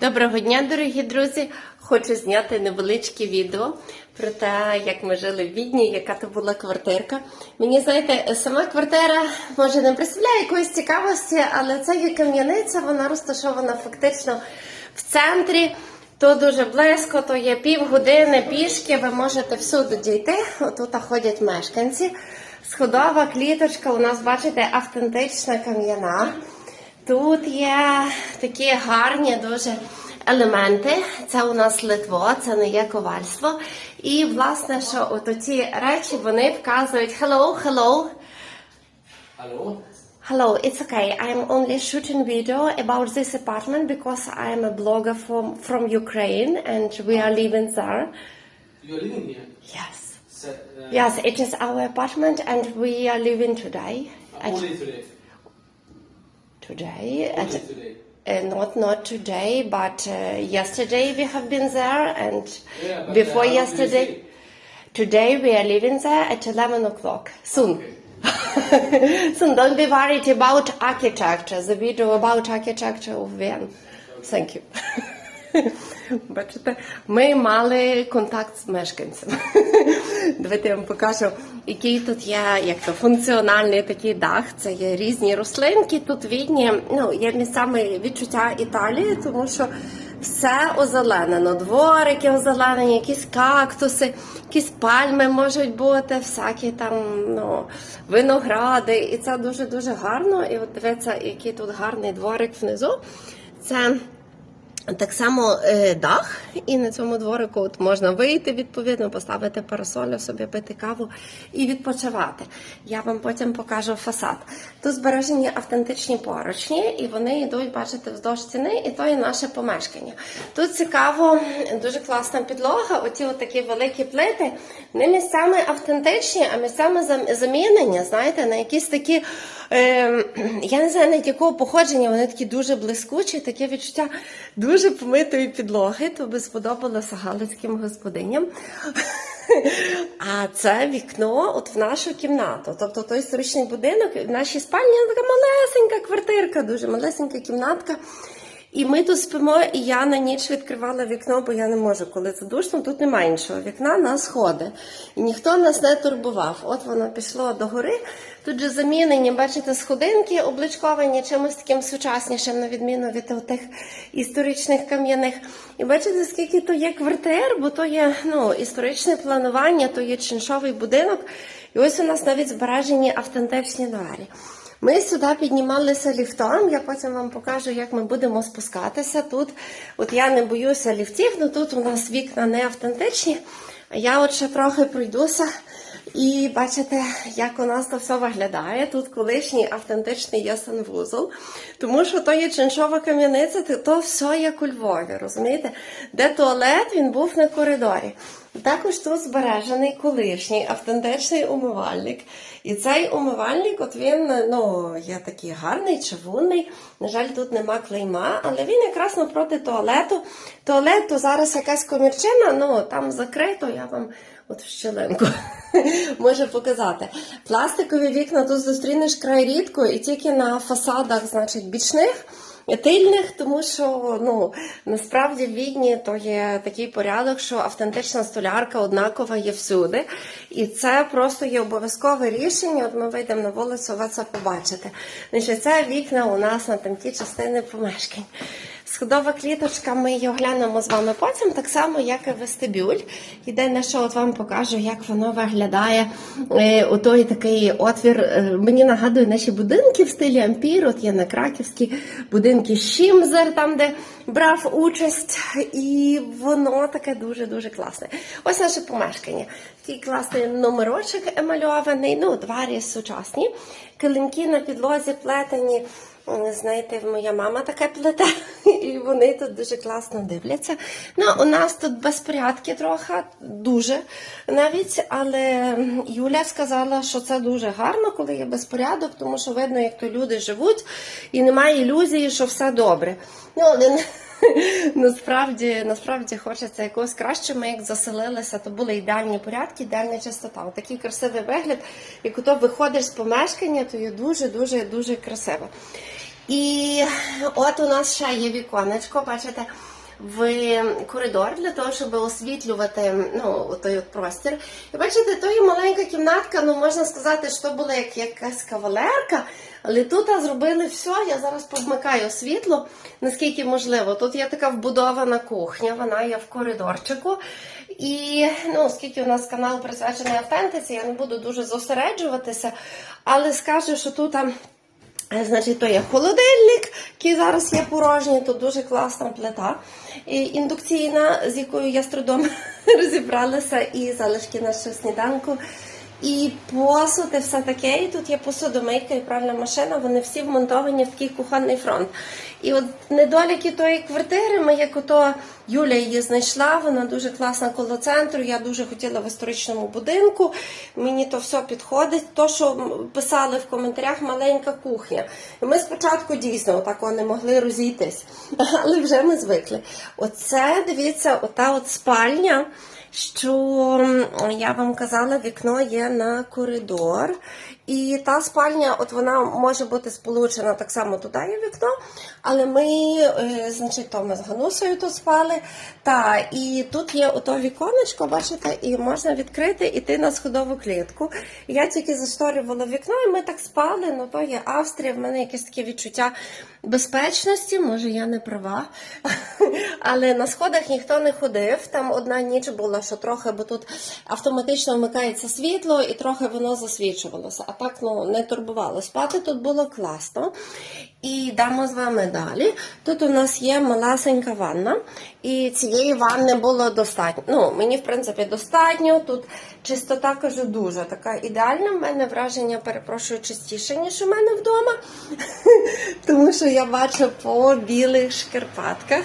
Доброго дня, дорогі друзі! Хочу зняти невеличке відео про те, як ми жили в Відні, яка то була квартирка. Мені знаєте, сама квартира може не представляє якоїсь цікавості, але це є кам'яниця, вона розташована фактично в центрі. То дуже близько, то є півгодини пішки, ви можете всюди дійти. Отут ходять мешканці. Сходова кліточка у нас, бачите, автентична кам'яна. Тут є такі гарні дуже елементи. Це у нас Литво, це не є ковальство. І, власне, що от ці речі вони вказують hello, hello. Hallo? Hello, it's okay. I'm only shooting video about this apartment because I'm a blogger from, from Ukraine and we are living there. You are living here? Yes. Se- uh, Yes, it is our apartment and we are living today. Only today. today. Only At, today. Uh, not not today, but uh, yesterday we have been there, and Yeah, but, before uh, how do you yesterday. say? Today we are leaving there at eleven o'clock. Soon. Okay. Soon. Don't be worried about architecture. The video about architecture of Vienna. Thank you. Бачите, ми мали контакт з мешканцем. Давайте я вам покажу, який тут є як то функціональний такий дах. Це є різні рослинки. Тут відні, ну є місцями відчуття Італії, тому що все озеленено. Дворики озеленені, якісь кактуси, якісь пальми можуть бути, всякі там ну, виногради. І це дуже дуже гарно. І от дивіться, який тут гарний дворик внизу. Це так само е, дах, і на цьому дворику от можна вийти, відповідно, поставити парасолю, собі пити каву і відпочивати. Я вам потім покажу фасад. Тут збережені автентичні поручні, і вони йдуть, бачите, вздовж стіни, і то є наше помешкання. Тут цікаво, дуже класна підлога. Оці от такі великі плити, не місцями автентичні, а місцями зам- замінені, знаєте, на якісь такі. Е, я не знаю навіть якого походження, вони такі дуже блискучі, таке відчуття дуже помитої підлоги, то би сподобалося галицьким господиням. А це вікно от в нашу кімнату. Тобто той історичний будинок, в нашій спальні така малесенька квартирка, дуже малесенька кімнатка. І ми тут спимо, і я на ніч відкривала вікно, бо я не можу, коли це душно, тут немає іншого вікна на сходи. І ніхто нас не турбував. От воно пішло до гори. Тут же замінені, бачите, сходинки обличковані чимось таким сучаснішим, на відміну від тих історичних кам'яних. І бачите, скільки то є квартир, бо то є ну, історичне планування, то є чиншовий будинок. І ось у нас навіть збережені автентичні двері. Ми сюди піднімалися ліфтом. Я потім вам покажу, як ми будемо спускатися. Тут, от я не боюся ліфтів, але тут у нас вікна не автентичні. А я от ще трохи пройдуся. І бачите, як у нас то все виглядає. Тут колишній автентичний є санвузол, тому що то є чиншова кам'яниця, то- все як у Львові, розумієте? Де туалет, він був на коридорі. Також тут збережений колишній автентичний умивальник. І цей умивальник, от він ну, є такий гарний, чавунний. На жаль, тут нема клейма, але він якраз навпроти туалету. Туалет то зараз якась комірчина, ну там закрито, я вам от в щеленку можу показати. Пластикові вікна тут зустрінеш край рідко і тільки на фасадах, значить, бічних. Тильних, тому що ну насправді в Відні то є такий порядок, що автентична столярка однакова є всюди, і це просто є обов'язкове рішення. От ми вийдемо на вулицю, ви це побачите. Значить, це вікна у нас на там ті частини помешкань. Сходова кліточка, ми її оглянемо з вами потім, так само, як і вестибюль. Єдине, що от вам покажу, як воно виглядає. Е, у той такий отвір. е, Мені нагадує наші будинки в стилі ампір. От є на краківські будинки Шімзер, там де брав участь, і воно таке дуже-дуже класне. Ось наше помешкання. Такий класний номерочок емальований, ну, двері сучасні, килимки на підлозі плетені. Знаєте, моя мама таке плете, і вони тут дуже класно дивляться. Ну, у нас тут безпорядки трохи, дуже навіть, але Юля сказала, що це дуже гарно, коли є безпорядок, тому що видно, як то люди живуть, і немає ілюзії, що все добре. Ну, але насправді, насправді хочеться якогось краще. Ми як заселилися, то були ідеальні порядки, ідеальна чистота. От Такий красивий вигляд, як ото виходиш з помешкання, то є дуже, дуже, дуже красиво. І от у нас ще є віконечко, бачите, в коридор для того, щоб освітлювати ну, той от простір. І бачите, то є маленька кімнатка, ну можна сказати, що була як якась кавалерка, але тут зробили все. Я зараз повмикаю світло, наскільки можливо. Тут є така вбудована кухня, вона є в коридорчику. І ну, оскільки у нас канал присвячений автентиці, я не буду дуже зосереджуватися, але скажу, що тут. Е, Значить, то є холодильник, який зараз є порожній, то дуже класна плита індукційна, з якою я з трудом розібралася, і залишки нашого сніданку. І посуд, і все таке. І тут є посудомийка і пральна машина, вони всі вмонтовані в такий кухонний фронт. І от недоліки тої квартири, ми як ото Юля її знайшла, вона дуже класна коло центру. Я дуже хотіла в історичному будинку. Мені то все підходить. То, що писали в коментарях, маленька кухня. І ми спочатку дійсно отак не могли розійтись, але вже ми звикли. Оце дивіться, ота от спальня що я вам казала, вікно є на коридор. І та спальня, от вона може бути сполучена так само туди є вікно, але ми, е, значить, то ми з Ганусею тут спали. Та, і тут є ото віконечко, бачите, і можна відкрити іти на сходову клітку. Я тільки зашторювала вікно, і ми так спали. Ну то є Австрія. В мене якесь таке відчуття безпечності. Може, я не права. Але на сходах ніхто не ходив. Там одна ніч була, що трохи, бо тут автоматично вмикається світло і трохи воно засвічувалося. Так ну не турбувало. Спати тут було класно. І йдемо з вами далі. Тут у нас є малесенька ванна, і цієї ванни було достатньо. Ну, мені, в принципі, достатньо. Тут чистота кажу дуже така ідеальна. В мене враження, перепрошую, чистіше, ніж у мене вдома. Тому що я бачу по білих шкарпатках.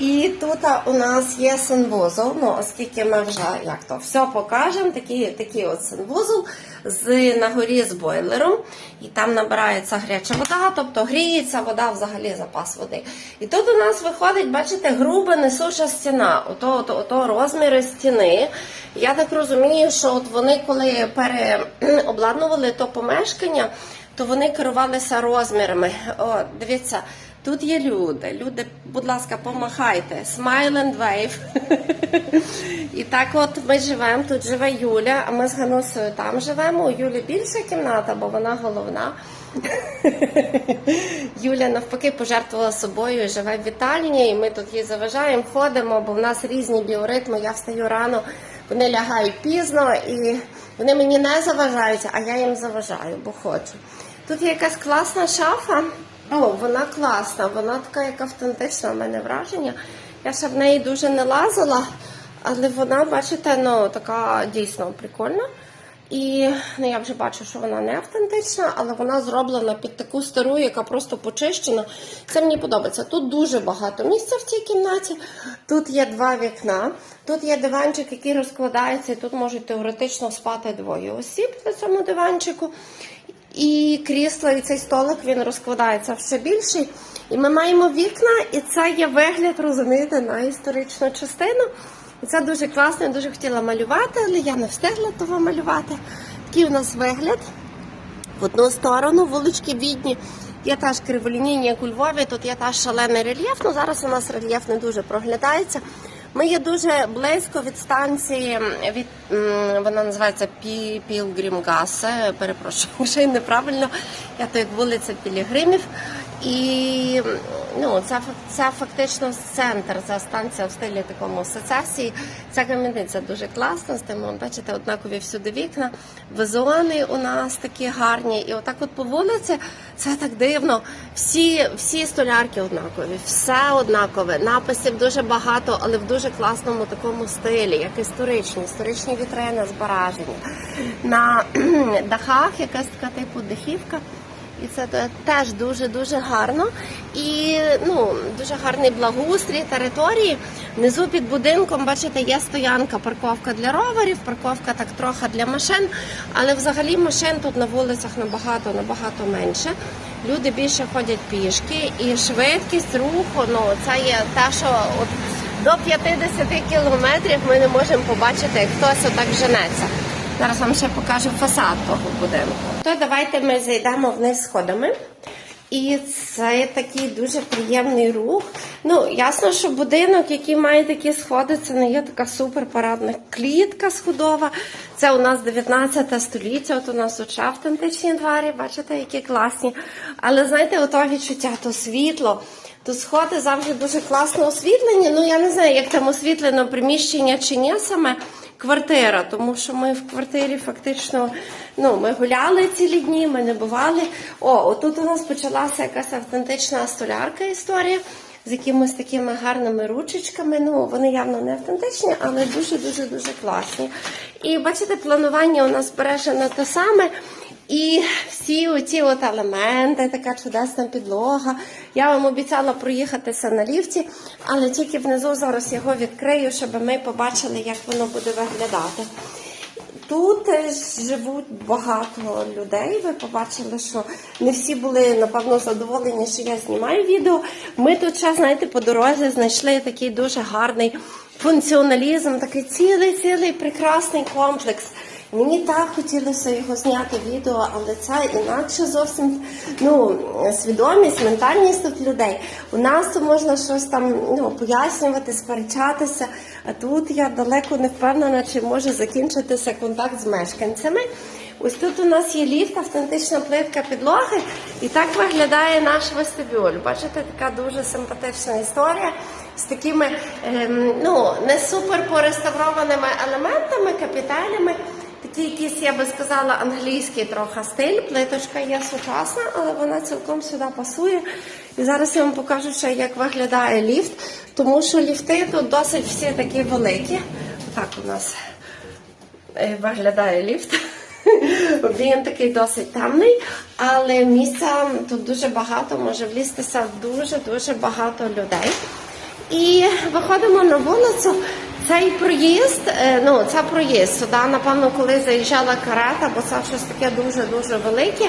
І тут у нас є санвузол, ну оскільки ми вже як то все покажемо, такий, такий от санвузол з на горі з бойлером, і там набирається гаряча вода, тобто гріється вода, взагалі запас води. І тут у нас виходить, бачите, груба несуча стіна, ото, ото, ото розміри стіни. Я так розумію, що от вони коли переобладнували то помешкання, то вони керувалися розмірами. О, дивіться. Тут є люди. Люди, будь ласка, помахайте. Smile and wave. І так от ми живемо. Тут живе Юля, а ми з Ганусою там живемо. У Юлі більша кімната, бо вона головна. Юля навпаки пожертвувала собою і живе в вітальні, і ми тут їй заважаємо, ходимо, бо в нас різні біоритми. Я встаю рано, вони лягають пізно, і вони мені не заважають, а я їм заважаю, бо хочу. Тут є якась класна шафа. О, вона класна, вона така як автентична, в мене враження. Я ще в неї дуже не лазила, але вона, бачите, ну така дійсно прикольна. І ну, я вже бачу, що вона не автентична, але вона зроблена під таку стару, яка просто почищена. Це мені подобається. Тут дуже багато місця в цій кімнаті. Тут є два вікна, тут є диванчик, який розкладається, і тут можуть теоретично спати двоє осіб на цьому диванчику. І крісло, і цей столик він розкладається все більший. І ми маємо вікна, і це є вигляд, розумієте, на історичну частину. І це дуже класно, я дуже хотіла малювати, але я не встигла того малювати. Такий у нас вигляд. В одну сторону вулички бідні. Є теж криволінійні, як у Львові, тут є теж шалений рельєф. Ну зараз у нас рельєф не дуже проглядається. Ми є дуже близько від станції, від вона називається Пі- Пілгрімгасе. Перепрошую, якщо неправильно. Я то як вулиця Пілігримів. І ну, це, це фактично центр, це станція в стилі такому сецесії. Ця кам'яниця дуже класна, з тим, бачите, однакові всюди вікна, вазони у нас такі гарні. І отак от по вулиці це так дивно. Всі, всі столярки однакові, все однакове. Написів дуже багато, але в дуже класному такому стилі, як історичні, історичні вітрини збережені. На дахах якась така типу дахівка. І це теж дуже дуже гарно. І ну дуже гарний благоустрій території. Внизу під будинком, бачите, є стоянка, парковка для роверів, парковка так трохи для машин. Але взагалі машин тут на вулицях набагато набагато менше. Люди більше ходять пішки, і швидкість руху, ну це є те, що от до 50 кілометрів ми не можемо побачити, як хтось отак женеться. Зараз вам ще покажу фасад того будинку. То давайте ми зайдемо вниз сходами. І це такий дуже приємний рух. Ну, ясно, що будинок, який має такі сходи, це не є така супер парадна клітка сходова. Це у нас 19 століття. От у нас тут автентичні двері, бачите, які класні. Але знаєте, ото відчуття, то світло. То сходи завжди дуже класно освітлені. Ну я не знаю, як там освітлено приміщення чи ні саме квартира, тому що ми в квартирі фактично ну, ми гуляли цілі дні, ми не бували. О, отут у нас почалася якась автентична столярка історія з якимись такими гарними ручечками. Ну, вони явно не автентичні, але дуже-дуже дуже класні. І бачите, планування у нас збережено те саме. І всі оці от елементи, така чудесна підлога. Я вам обіцяла проїхатися на ліфті, але тільки внизу зараз його відкрию, щоб ми побачили, як воно буде виглядати. Тут живуть багато людей. Ви побачили, що не всі були напевно задоволені, що я знімаю відео. Ми тут ще, знаєте, по дорозі знайшли такий дуже гарний функціоналізм, такий цілий, цілий прекрасний комплекс. Мені так хотілося його зняти відео, але це інакше зовсім ну, свідомість, ментальність тут людей. У нас то можна щось там ну, пояснювати, сперечатися, а тут я далеко не впевнена, чи може закінчитися контакт з мешканцями. Ось тут у нас є ліфт, автентична плитка підлоги, і так виглядає наш вестибюль. Бачите, така дуже симпатична історія з такими ем, ну, не супер пореставрованими елементами, капіталями. Якийсь, я би сказала, англійський трохи стиль. Плиточка є сучасна, але вона цілком сюди пасує. І зараз я вам покажу ще, як виглядає ліфт, тому що ліфти тут досить всі такі великі. Так у нас е, виглядає ліфт. Він такий досить темний, але місця тут дуже багато, може влізтися дуже-дуже багато людей. І виходимо на вулицю. Цей проїзд, е, ну це проїзд сюди, напевно, коли заїжджала карета, бо це щось таке дуже-дуже велике.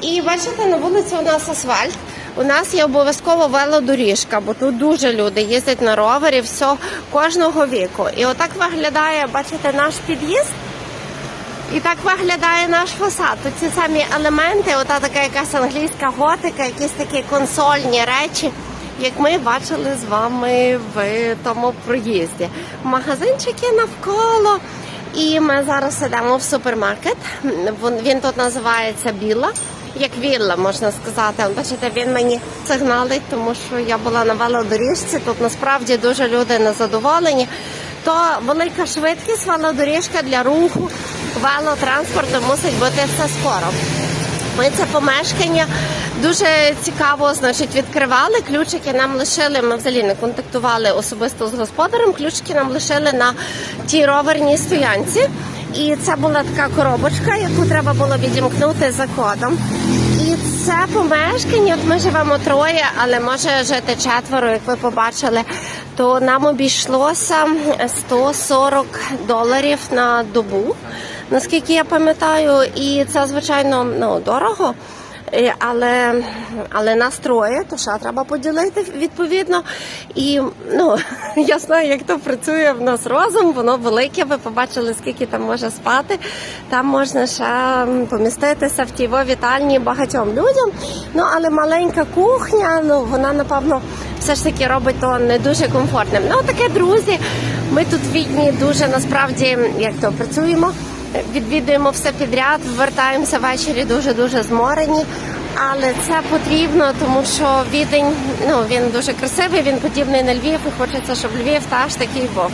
І бачите, на вулиці у нас асфальт. У нас є обов'язково велодоріжка, бо тут дуже люди їздять на ровері, все кожного віку. І отак виглядає, бачите, наш під'їзд. І так виглядає наш фасад. Тут ці самі елементи, ота така якась англійська готика, якісь такі консольні речі, як ми бачили з вами в тому проїзді. Магазинчики навколо. І ми зараз йдемо в супермаркет. Він тут називається Біла. Як вілла, можна сказати. Бачите, він мені сигналить, тому що я була на велодоріжці. Тут насправді дуже люди незадоволені. То велика швидкість, велодоріжка для руху, велотранспорту мусить бути все скоро. Ми це помешкання дуже цікаво, значить, відкривали. Ключики нам лишили. Ми взагалі не контактували особисто з господарем. Ключики нам лишили на тій роверній стоянці. І це була така коробочка, яку треба було відімкнути за кодом. І це помешкання. От ми живемо троє, але може жити четверо, як ви побачили. То нам обійшлося 140 доларів на добу наскільки я пам'ятаю, і це звичайно ну дорого. Е, Але але нас то ще треба поділити відповідно. І ну я знаю, як то працює в нас розум. Воно велике. Ви побачили, скільки там може спати. Там можна ще поміститися в тій вітальні багатьом людям. Ну але маленька кухня, ну вона напевно все ж таки робить то не дуже комфортним. Ну таке друзі. Ми тут в відні дуже насправді як то працюємо відвідуємо все підряд, вертаємося ввечері дуже дуже зморені. Але це потрібно, тому що відень ну він дуже красивий, він подібний на Львів, і хочеться, щоб Львів теж такий був.